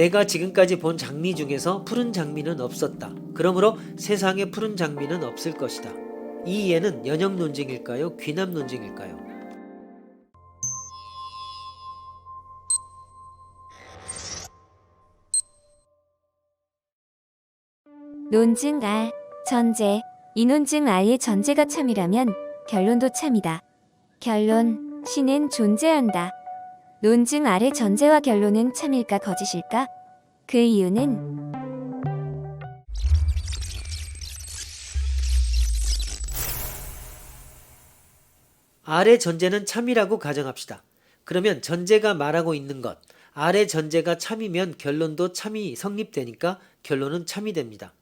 내가 지금까지 본 장미 중에서 푸른 장미는 없었다. 그러므로 세상에 푸른 장미는 없을 것이다. 이 이해는 연역 논증일까요? 귀납 논증일까요? 논증 R, 전제. 이 논증 R의 전제가 참이라면 결론도 참이다. 결론, 신은 존재한다. 논증 R의 전제와 결론은 참일까 거짓일까? 그 이유는 R의 전제는 참이라고 가정합시다. 그러면 전제가 말하고 있는 것, R의 전제가 참이면 결론도 참이 성립되니까 결론은 참이 됩니다.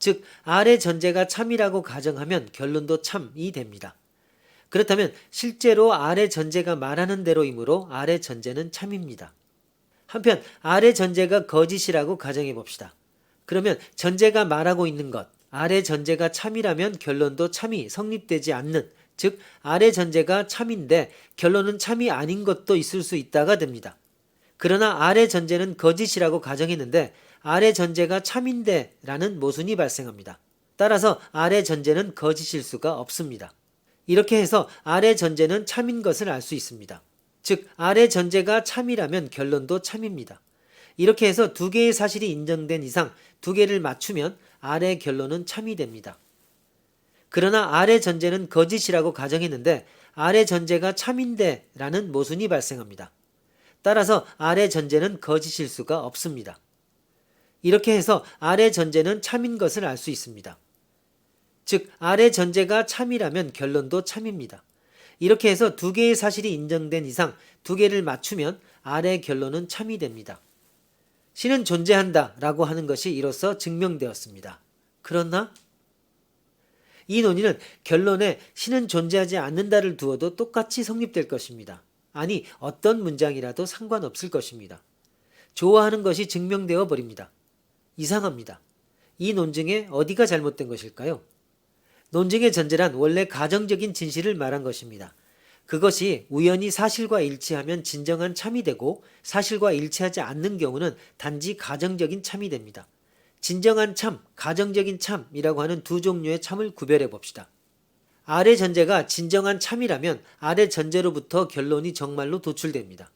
즉, R의 전제가 참이라고 가정하면 결론도 참이 됩니다. 그렇다면 실제로 R의 전제가 말하는 대로이므로 R의 전제는 참입니다. 한편 R의 전제가 거짓이라고 가정해 봅시다. 그러면 전제가 말하고 있는 것, R의 전제가 참이라면 결론도 참이 성립되지 않는, 즉 R의 전제가 참인데 결론은 참이 아닌 것도 있을 수 있다가 됩니다. 그러나 R의 전제는 거짓이라고 가정했는데 R의 전제가 참인데 라는 모순이 발생합니다. 따라서 R의 전제는 거짓일 수가 없습니다. 이렇게 해서 R의 전제는 참인 것을 알 수 있습니다. 즉 R의 전제가 참이라면 결론도 참입니다. 이렇게 해서 두 개의 사실이 인정된 이상 두 개를 맞추면 R의 결론은 참이 됩니다. 그러나 R의 전제는 거짓이라고 가정했는데 R의 전제가 참인데 라는 모순이 발생합니다. 따라서 R의 전제는 거짓일 수가 없습니다. 이렇게 해서 R의 전제는 참인 것을 알 수 있습니다. 즉 R의 전제가 참이라면 결론도 참입니다. 이렇게 해서 두 개의 사실이 인정된 이상 두 개를 맞추면 R의 결론은 참이 됩니다. 신은 존재한다 라고 하는 것이 이로써 증명되었습니다. 그렇나? 이 논의는 결론에 신은 존재하지 않는다를 두어도 똑같이 성립될 것입니다. 아니, 어떤 문장이라도 상관없을 것입니다. 좋아하는 것이 증명되어 버립니다. 이상합니다. 이 논증에 어디가 잘못된 것일까요? 논증의 전제란 원래 가정적인 진실을 말한 것입니다. 그것이 우연히 사실과 일치하면 진정한 참이 되고 사실과 일치하지 않는 경우는 단지 가정적인 참이 됩니다. 진정한 참, 가정적인 참이라고 하는 두 종류의 참을 구별해 봅시다. 아래 전제가 진정한 참이라면 아래 전제로부터 결론이 정말로 도출됩니다.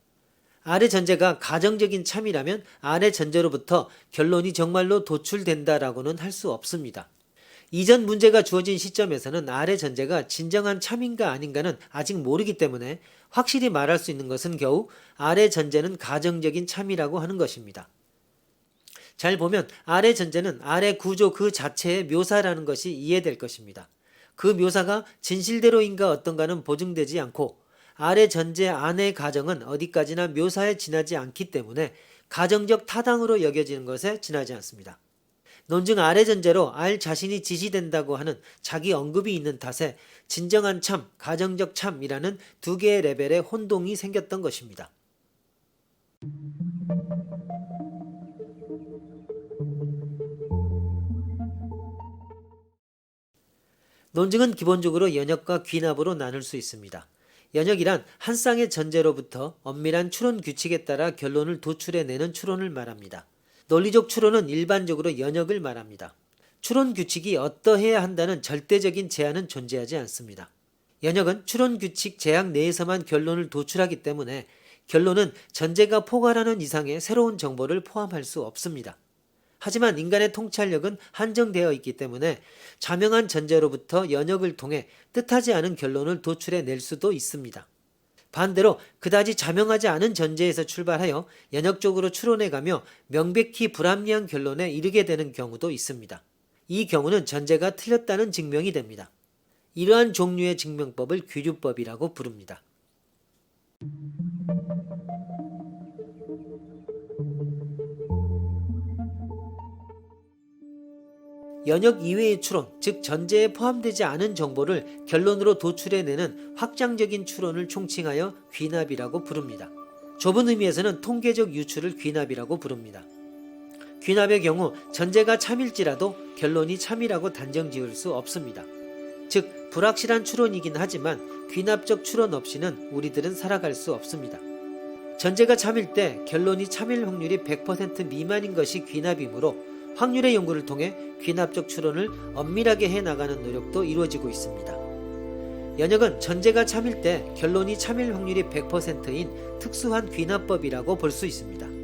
아래 전제가 가정적인 참이라면 아래 전제로부터 결론이 정말로 도출된다라고는 할 수 없습니다. 이전 문제가 주어진 시점에서는 아래 전제가 진정한 참인가 아닌가는 아직 모르기 때문에 확실히 말할 수 있는 것은 겨우 아래 전제는 가정적인 참이라고 하는 것입니다. 잘 보면 아래 전제는 아래 구조 그 자체의 묘사라는 것이 이해될 것입니다. 그 묘사가 진실대로인가 어떤가는 보증되지 않고 아래 전제 안의 가정은 어디까지나 묘사에 지나지 않기 때문에 가정적 타당으로 여겨지는 것에 지나지 않습니다. 논증 아래 전제로 알 자신이 지시된다고 하는 자기 언급이 있는 탓에 진정한 참, 가정적 참이라는 두 개의 레벨의 혼동이 생겼던 것입니다. 논증은 기본적으로 연역과 귀납으로 나눌 수 있습니다. 연역이란 한 쌍의 전제로부터 엄밀한 추론 규칙에 따라 결론을 도출해내는 추론을 말합니다. 논리적 추론은 일반적으로 연역을 말합니다. 추론 규칙이 어떠해야 한다는 절대적인 제한은 존재하지 않습니다. 연역은 추론 규칙 제약 내에서만 결론을 도출하기 때문에 결론은 전제가 포괄하는 이상의 새로운 정보를 포함할 수 없습니다. 하지만 인간의 통찰력은 한정되어 있기 때문에 자명한 전제로부터 연역을 통해 뜻하지 않은 결론을 도출해 낼 수도 있습니다. 반대로 그다지 자명하지 않은 전제에서 출발하여 연역적으로 추론해가며 명백히 불합리한 결론에 이르게 되는 경우도 있습니다. 이 경우는 전제가 틀렸다는 증명이 됩니다. 이러한 종류의 증명법을 규류법이라고 부릅니다. 연역 이외의 추론, 즉 전제에 포함되지 않은 정보를 결론으로 도출해내는 확장적인 추론을 총칭하여 귀납이라고 부릅니다. 좁은 의미에서는 통계적 유추를 귀납이라고 부릅니다. 귀납의 경우 전제가 참일지라도 결론이 참이라고 단정 지을 수 없습니다. 즉 불확실한 추론이긴 하지만 귀납적 추론 없이는 우리들은 살아갈 수 없습니다. 전제가 참일 때 결론이 참일 확률이 100% 미만인 것이 귀납이므로 확률의 연구를 통해 귀납적 추론을 엄밀하게 해 나가는 노력도 이루어지고 있습니다. 연역은 전제가 참일 때 결론이 참일 확률이 100%인 특수한 귀납법이라고 볼 수 있습니다.